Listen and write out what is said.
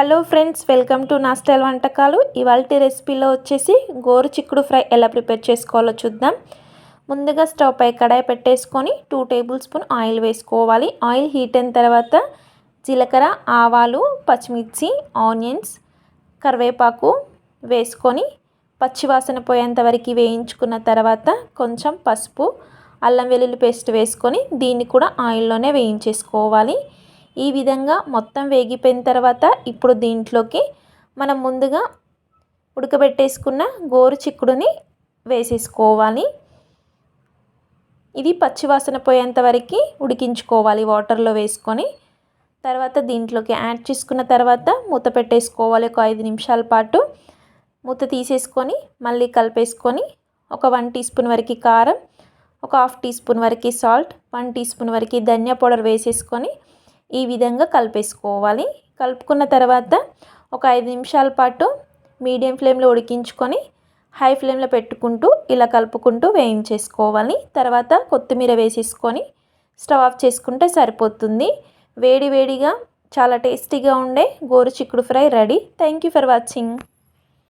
Hello friends welcome to నా style వంటకాలు. ఇవాళ రెసిపీలో వచ్చేసి గోరు చిక్కుడు ఫ్రై ఎలా ప్రిపేర్ చేసుకోవాలో చూద్దాం. ముందుగా స్టవ్ పై కడాయి పెట్టేసుకొని టూ టేబుల్ స్పూన్ ఆయిల్ వేసుకోవాలి. ఆయిల్ హీట్ అయిన తర్వాత జీలకర్ర ఆవాలు పచ్చిమిర్చి ఆనియన్స్ కరివేపాకు వేసుకొని పచ్చివాసన పోయేంత వరకు వేయించుకున్న తర్వాత కొంచెం పసుపు అల్లం వెల్లుల్లి పేస్ట్ వేసుకొని దీన్ని కూడా ఆయిల్లోనే వేయించేసుకోవాలి. ఈ విధంగా మొత్తం వేగిపోయిన తర్వాత ఇప్పుడు దీంట్లోకి మనం ముందుగా ఉడకబెట్టేసుకున్న గోరు చిక్కుడుని వేసేసుకోవాలి. ఇది పచ్చివాసన పోయేంత వరకు ఉడికించుకోవాలి వాటర్లో వేసుకొని. తర్వాత దీంట్లోకి యాడ్ చేసుకున్న తర్వాత మూత పెట్టేసుకోవాలి ఒక ఐదు నిమిషాల పాటు. మూత తీసేసుకొని మళ్ళీ కలిపేసుకొని ఒక వన్ టీ స్పూన్ వరకు కారం ఒక హాఫ్ టీ స్పూన్ వరకు సాల్ట్ వన్ టీ స్పూన్ వరకు ధనియా పౌడర్ వేసేసుకొని ఈ విధంగా కలిపేసుకోవాలి. కలుపుకున్న తర్వాత ఒక ఐదు నిమిషాల పాటు మీడియం ఫ్లేమ్లో ఉడికించుకొని హై ఫ్లేమ్లో పెట్టుకుంటూ ఇలా కలుపుకుంటూ వేయించేసుకోవాలి. తర్వాత కొత్తిమీర వేసేసుకొని స్టవ్ ఆఫ్ చేసుకుంటే సరిపోతుంది. వేడి వేడిగా చాలా టేస్టీగా ఉండే గోరు చిక్కుడు fry ready. Thank you for watching